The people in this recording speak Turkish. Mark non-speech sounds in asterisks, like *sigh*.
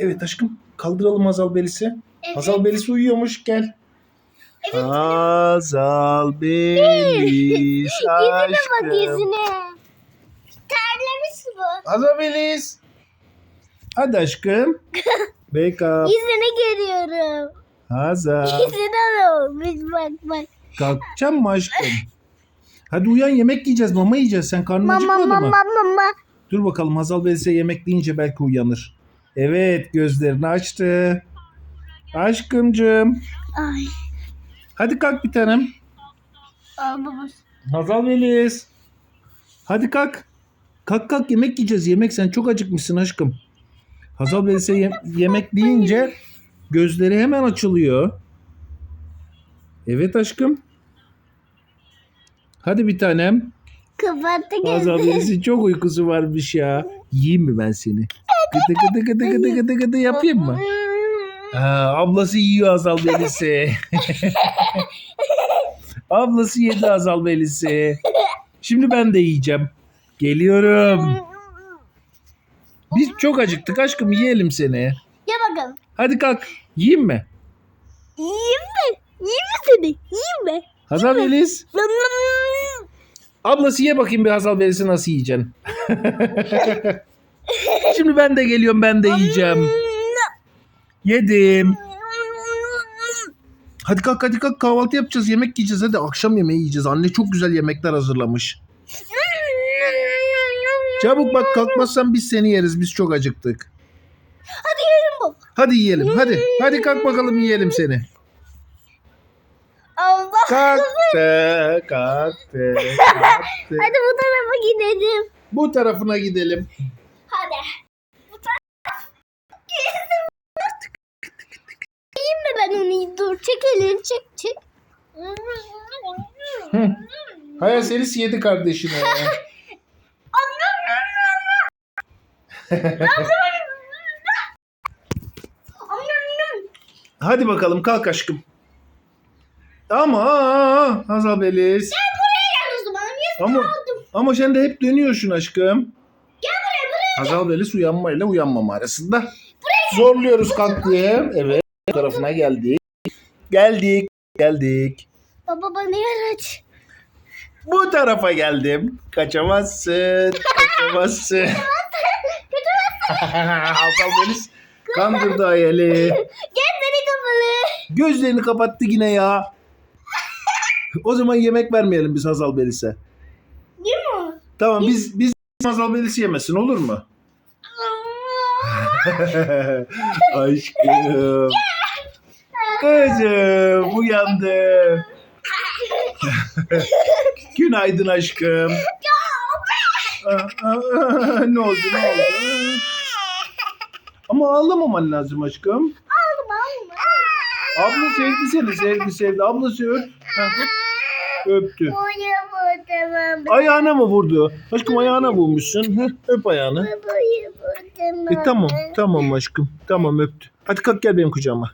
Evet aşkım kaldıralım Hazal Belis'i. Hazal Belis uyuyormuş gel. Hazal Belis *laughs* Bak aşkım. yüzüne. Terlemiş bu. Hazal Belis. Hadi aşkım. *laughs* Wake up. Yüzüne görüyorum. Hazal. Yüzüne olmuş bak bak. Kalkacağım mı aşkım? Hadi uyan yemek yiyeceğiz mama yiyeceğiz. Sen karnın Mama acıkmadı mama mı? mama. Dur bakalım Hazal Belis'e yemek deyince belki uyanır. Evet gözlerini açtı. Aşkımcığım. Ay. Hadi kalk bir tanem. Aa, baba. Hazal Melis. Hadi kalk. Kalk kalk yemek yiyeceğiz. Yemek sen çok acıkmışsın aşkım. Hazal Melis'e ye- yemek deyince gözleri hemen açılıyor. Evet aşkım. Hadi bir tanem. Kapattı Hazal. Melis'in çok uykusu varmış ya. Yiyeyim mi ben seni? *laughs* Gıdı gıdı gıdı gıdı gıdı gıdı yapayım mı? *laughs* Ha, ablası yiyor Hazal Melis'i. *laughs* ablası yedi Hazal Melis'i. Şimdi ben de yiyeceğim. Geliyorum. Biz çok acıktık aşkım yiyelim seni. Gel bakalım. Hadi kalk. Yiyeyim mi? Yiyeyim mi? Yiyeyim mi seni? Yiyeyim mi? Hazal Melis. Ablası ye bakayım bir Hazal Melis'i nasıl yiyeceksin. *laughs* Şimdi ben de geliyorum ben de yiyeceğim. Yedim. Hadi kalk hadi kalk kahvaltı yapacağız yemek yiyeceğiz hadi akşam yemeği yiyeceğiz. Anne çok güzel yemekler hazırlamış. Çabuk bak kalkmazsan biz seni yeriz biz çok acıktık. Hadi yiyelim bu. Hadi yiyelim hadi. Hadi kalk bakalım yiyelim seni. Allah. Kalktı kalktı *laughs* kalktı. Hadi bu tarafa gidelim. Bu tarafına gidelim. Hadi. Bu taraf. Yiyeyim mi ben onu? Dur çek elini çek çek. Hı. *laughs* Hayal Selis yedi kardeşine. *laughs* Hadi bakalım kalk aşkım. Ama Hazal Beliz. Gel o zaman. Yes, Ama aldım. ama sen de hep dönüyorsun aşkım. Gel buraya buraya. Hazal Beliz uyanma ile uyanmama arasında. Zorluyoruz kalk diye. Evet tarafına geldik. Geldik. Geldik. Baba bana yer aç. Bu tarafa geldim. Kaçamazsın. Kaçamazsın. *laughs* Hazal Beliz kandırdı hayali. Gel seni kapalı. Gözlerini kapattı yine ya. O zaman yemek vermeyelim biz Hazal Belis'e. Değil mi? Tamam biz biz Hazal Belis'i yemesin olur mu? *laughs* Aşkım. Kızım uyandım. *laughs* Günaydın aşkım. Aa, aa, ne oldu ne oldu? Ama ağlamaman lazım aşkım. Abla sevdi seni sevdi sevdi. Ablası öp. Ha, Öptü. Ayağına mı vurdu? Aşkım ayağına vurmuşsun. Heh, öp ayağını. E, tamam tamam aşkım. Tamam öptü. Hadi kalk gel benim kucağıma.